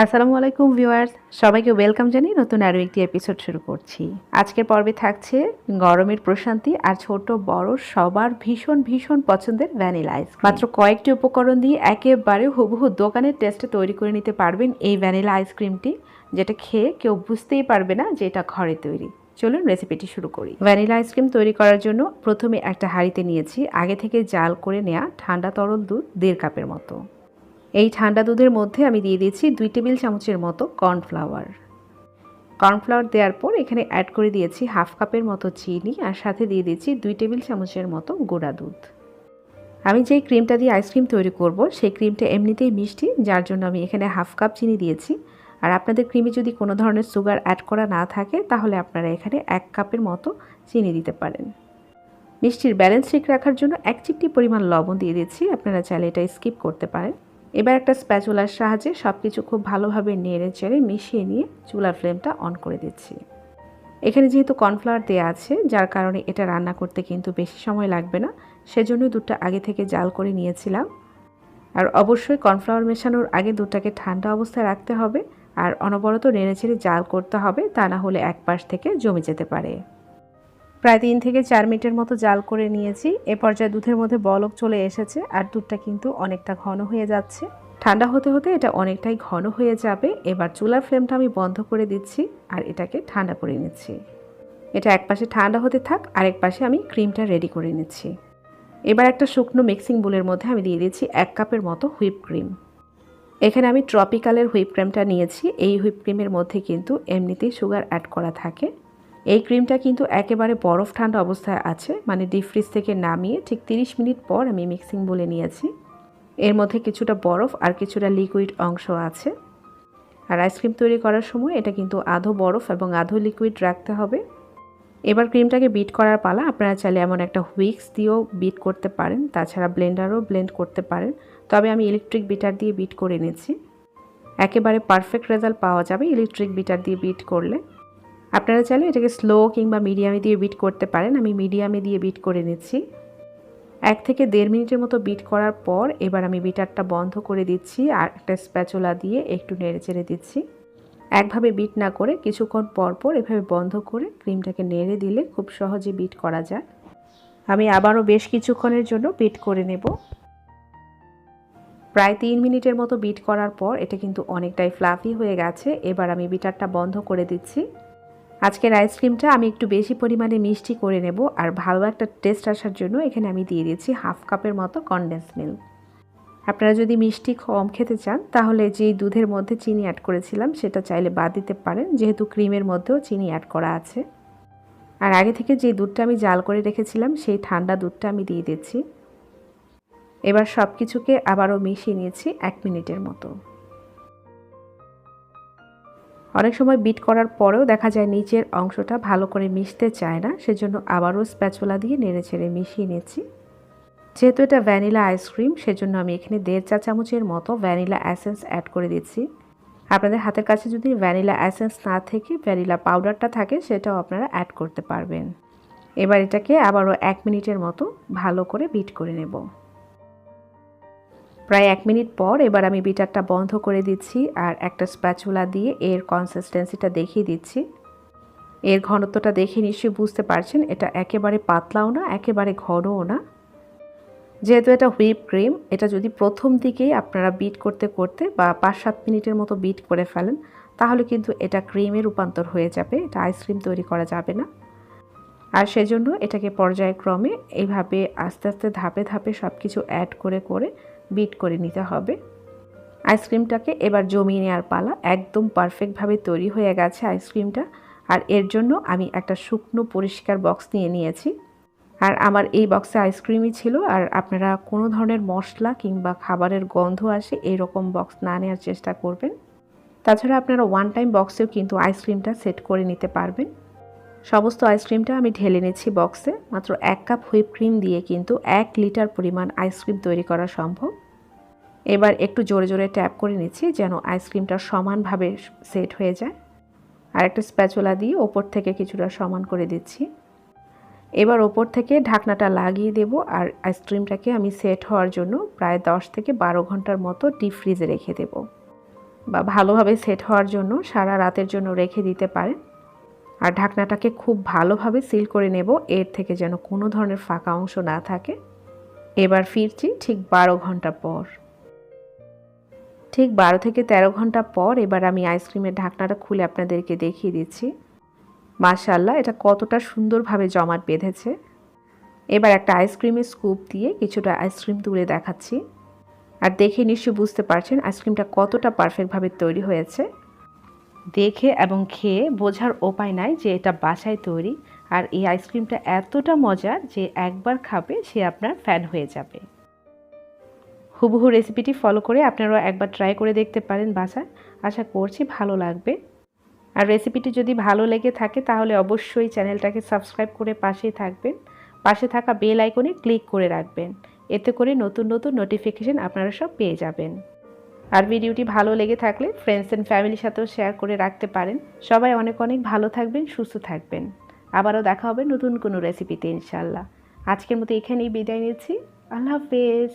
আসসালামু আলাইকুম ভিউয়ার্স। সবাইকে ওয়েলকাম জানিয়ে নতুন আরও একটি এপিসোড শুরু করছি। আজকের পর্বে থাকছে গরমের প্রশান্তি আর ছোট বড় সবার ভীষণ ভীষণ পছন্দের ভ্যানিলা আইস মাত্র কয়েকটি উপকরণ দিয়ে একেবারে হুবহু দোকানের টেস্টে তৈরি করে নিতে পারবেন এই ভ্যানিলা আইসক্রিমটি যেটা খেয়ে কেউ বুঝতেই পারবে না যে এটা ঘরে তৈরি। চলুন রেসিপিটি শুরু করি। ভ্যানিলা আইসক্রিম তৈরি করার জন্য প্রথমে একটা হাঁড়িতে নিয়েছি। আগে থেকে জাল করে নেওয়া ঠান্ডা তরল দুধ দেড় কাপের মতো। এই ঠান্ডা দুধের মধ্যে আমি দিয়ে দিয়েছি দুই টেবিল চামচের মতো কর্নফ্লাওয়ার। কর্নফ্লাওয়ার দেওয়ার পর এখানে অ্যাড করে দিয়েছি হাফ কাপের মতো চিনি আর সাথে দিয়ে দিয়েছি দুই টেবিল চামচের মতো গোড়া দুধ। আমি যেই ক্রিমটা দিয়ে আইসক্রিম তৈরি করব, সেই ক্রিমটা এমনিতেই মিষ্টি, যার জন্য আমি এখানে হাফ কাপ চিনি দিয়েছি। আর আপনাদের ক্রিমে যদি কোনো ধরনের সুগার অ্যাড করা না থাকে, তাহলে আপনারা এখানে এক কাপের মতো চিনি দিতে পারেন। মিষ্টির ব্যালেন্স ঠিক রাখার জন্য এক চিপটি পরিমাণ লবণ দিয়ে দিচ্ছি, আপনারা চাইলে এটা স্কিপ করতে পারেন। এবার একটা স্প্যাচুলার সাহায্যে সব কিছু খুব ভালোভাবে নেড়ে চেড়ে মিশিয়ে নিয়ে চুলার ফ্লেমটা অন করে দিচ্ছি। এখানে যেহেতু কর্নফ্লাওয়ার দেওয়া আছে, যার কারণে এটা রান্না করতে কিন্তু বেশি সময় লাগবে না, সেজন্য দুধটা আগে থেকে জাল করে নিয়েছিলাম। আর অবশ্যই কর্নফ্লাওয়ার মেশানোর আগে দুধটাকে ঠান্ডা অবস্থায় রাখতে হবে, আর অনবরত নেড়ে চেড়ে জাল করতে হবে, তা না হলে এক পাশ থেকে জমে যেতে পারে। প্রায় তিন থেকে চার মিনিটের মতো জাল করে নিয়েছি। এ পর্যায়ে দুধের মধ্যে বলক চলে এসেছে আর দুধটা কিন্তু অনেকটা ঘন হয়ে যাচ্ছে। ঠান্ডা হতে হতে এটা অনেকটাই ঘন হয়ে যাবে। এবার চুলার ফ্লেমটা আমি বন্ধ করে দিচ্ছি আর এটাকে ঠান্ডা করে নিচ্ছি। এটা এক পাশে ঠান্ডা হতে থাক, আরেক পাশে আমি ক্রিমটা রেডি করে নিচ্ছি। এবার একটা শুকনো মিক্সিং বুলের মধ্যে আমি দিয়ে দিচ্ছি এক কাপের মতো হুইপ ক্রিম। এখানে আমি ট্রপিক্যালের হুইপ ক্রিমটা নিয়েছি। এই হুইপ ক্রিমের মধ্যে কিন্তু এমনিতেই সুগার অ্যাড করা থাকে। এই ক্রিমটা কিন্তু একেবারে বরফ ঠান্ডা অবস্থায় আছে মানে ডিপ ফ্রিজ থেকে নামিয়ে ঠিক 30 মিনিট পর আমি মিক্সিং বলে নিয়েছি। এর মধ্যে কিছুটা বরফ আর কিছুটা লিকুইড অংশ আছে। আর আইসক্রিম তৈরি করার সময় এটা কিন্তু আধো বরফ এবং আধো লিকুইড রাখতে হবে। এবার ক্রিমটাকে বিট করার পালা আপনারা চাইলে এমন একটা হুইক্স দিয়েও বিট করতে পারেন, তাছাড়া ব্লেন্ডারও ব্লেন্ড করতে পারেন। তবে আমি ইলেকট্রিক বিটার দিয়ে বিট করে নিয়েছি। একেবারে পারফেক্ট রেজাল্ট পাওয়া যাবে ইলেকট্রিক বিটার দিয়ে বিট করলে। আপনারা চাইলে এটাকে স্লো কিংবা মিডিয়ামে দিয়ে বিট করতে পারেন। আমি মিডিয়ামে দিয়ে বিট করে নিচ্ছি। এক থেকে দেড় মিনিটের মতো বিট করার পর এবার আমি বিটারটা বন্ধ করে দিচ্ছি আর একটা স্প্যাচোলা দিয়ে একটু নেড়ে চেড়ে দিচ্ছি। একভাবে বিট না করে কিছুক্ষণ পর পর এভাবে বন্ধ করে ক্রিমটাকে নেড়ে দিলে খুব সহজে বিট করা যায়। আমি আবারও বেশ কিছুক্ষণের জন্য বিট করে নেব। প্রায় তিন মিনিটের মতো বিট করার পর এটা কিন্তু অনেকটাই ফ্লাফি হয়ে গেছে। এবার আমি বিটারটা বন্ধ করে দিচ্ছি। আজকের আইসক্রিমটা আমি একটু বেশি পরিমাণে মিষ্টি করে নেব আর ভালো একটা টেস্ট আসার জন্য এখানে আমি দিয়ে দিয়েছি হাফ কাপের মতো কনডেন্স মিল্ক আপনারা যদি মিষ্টি কম খেতে চান, তাহলে যেই দুধের মধ্যে চিনি অ্যাড করেছিলাম, সেটা চাইলে বাদ দিতে পারেন, যেহেতু ক্রিমের মধ্যেও চিনি অ্যাড করা আছে। আর আগে থেকে যে দুধটা আমি জাল করে রেখেছিলাম, সেই ঠান্ডা দুধটা আমি দিয়ে দিচ্ছি। এবার সব কিছুকে আবারও মিশিয়ে নিয়েছি এক মিনিটের মতো। অনেক সময় বিট করার পরেও দেখা যায় নিচের অংশটা ভালো করে মিশতে চায় না, সেজন্য আবারও স্প্যাচুলা দিয়ে নেড়ে ছেড়ে মিশিয়ে নিচ্ছি। যেহেতু এটা ভ্যানিলা আইসক্রিম সেজন্য আমি এখানে দেড় চা চামচের মতো ভ্যানিলা অ্যাসেন্স অ্যাড করে দিচ্ছি। আপনাদের হাতের কাছে যদি ভ্যানিলা অ্যাসেন্স না থেকে ভ্যানিলা পাউডারটা থাকে, সেটাও আপনারা অ্যাড করতে পারবেন। এবার এটাকে আবারও এক মিনিটের মতো ভালো করে বিট করে নেব। প্রায় এক মিনিট পর এবার আমি বিটারটা বন্ধ করে দিচ্ছি আর একটা স্প্যাচুলা দিয়ে এর কনসিস্টেন্সিটা দেখিয়ে দিচ্ছি। এর ঘনত্বটা দেখে নিশ্চয়ই বুঝতে পারছেন, এটা একেবারে পাতলাও না, একেবারে ঘনও না। যেহেতু এটা হুইপ ক্রিম এটা যদি প্রথম দিকেই আপনারা বিট করতে করতে বা পাঁচ সাত মিনিটের মতো বিট করে ফেলেন, তাহলে কিন্তু এটা ক্রিমে রূপান্তর হয়ে যাবে, এটা আইসক্রিম তৈরি করা যাবে না। আর সেজন্য এটাকে পর্যায়ক্রমে এইভাবে আস্তে আস্তে ধাপে ধাপে সব কিছু অ্যাড করে করে বিট করে নিতে হবে। আইসক্রিমটাকে এবার জমিয়ে নেওয়ার পালা একদম পারফেক্টভাবে তৈরি হয়ে গেছে আইসক্রিমটা। আর এর জন্য আমি একটা শুকনো পরিষ্কার বক্স নিয়ে নিয়েছি। আর আমার এই বক্সে আইসক্রিমই ছিল। আর আপনারা কোনো ধরনের মশলা কিংবা খাবারের গন্ধ আসে এরকম বক্স না নেওয়ার চেষ্টা করবেন। তাছাড়া আপনারা ওয়ান টাইম বক্সেও কিন্তু আইসক্রিমটা সেট করে নিতে পারবেন। সমস্ত আইসক্রিমটা আমি ঢেলে নিচ্ছি বক্সে। মাত্র এক কাপ হুইপ ক্রিম দিয়ে কিন্তু এক লিটার পরিমাণ আইসক্রিম তৈরি করা সম্ভব। এবার একটু জোরে জোরে ট্যাপ করে নিচ্ছি যেন আইসক্রিমটা সমানভাবে সেট হয়ে যায়। আর একটা স্প্যাচুলা দিয়ে ওপর থেকে কিছুটা সমান করে দিচ্ছি। এবার ওপর থেকে ঢাকনাটা লাগিয়ে দেব আর আইসক্রিমটাকে আমি সেট হওয়ার জন্য প্রায় দশ থেকে বারো ঘণ্টার মতো ডিপ ফ্রিজে রেখে দেব। বা ভালোভাবে সেট হওয়ার জন্য সারা রাতের জন্য রেখে দিতে পারেন। আর ঢাকনাটাকে খুব ভালোভাবে সিল করে নেব, এর থেকে যেন কোনো ধরনের ফাঁকা অংশ না থাকে। এবার ফিরছি ঠিক বারো ঘণ্টা পর। ঠিক বারো থেকে তেরো ঘণ্টা পর এবার আমি আইসক্রিমের ঢাকনাটা খুলে আপনাদেরকে দেখিয়ে দিচ্ছি। মাশাল্লাহ এটা কতটা সুন্দরভাবে জমাট বেঁধেছে। এবার একটা আইসক্রিমের স্কুপ দিয়ে কিছুটা আইসক্রিম তুলে দেখাচ্ছি। আর দেখে নিশ্চয়ই বুঝতে পারছেন আইসক্রিমটা কতটা পারফেক্টভাবে তৈরি হয়েছে। দেখে এবং খেয়ে বোঝার উপায় নাই যে এটা বাসায় তৈরি। আর এই আইসক্রিমটা এতটা মজার যে একবার খাবে সে আপনার ফ্যান হয়ে যাবে। হুবহু রেসিপিটি ফলো করে আপনারাও একবার ট্রাই করে দেখতে পারেন বাসায়। আশা করছি ভালো লাগবে। আর রেসিপিটি যদি ভালো লেগে থাকে তাহলে অবশ্যই চ্যানেলটাকে সাবস্ক্রাইব করে পাশেই থাকবেন। পাশে থাকা বেল আইকনে ক্লিক করে রাখবেন। এতে করে নতুন নতুন নোটিফিকেশন আপনারা সব পেয়ে যাবেন। আর ভিডিওটি ভালো লেগে থাকলে ফ্রেন্ডস অ্যান্ড ফ্যামিলির সাথেও শেয়ার করে রাখতে পারেন। সবাই অনেক অনেক ভালো থাকবেন, সুস্থ থাকবেন। আবারও দেখা হবে নতুন কোনো রেসিপিতে ইনশাল্লাহ আজকের মতো এখানেই বিদায় নিচ্ছি। আল্লাহ হাফেজ।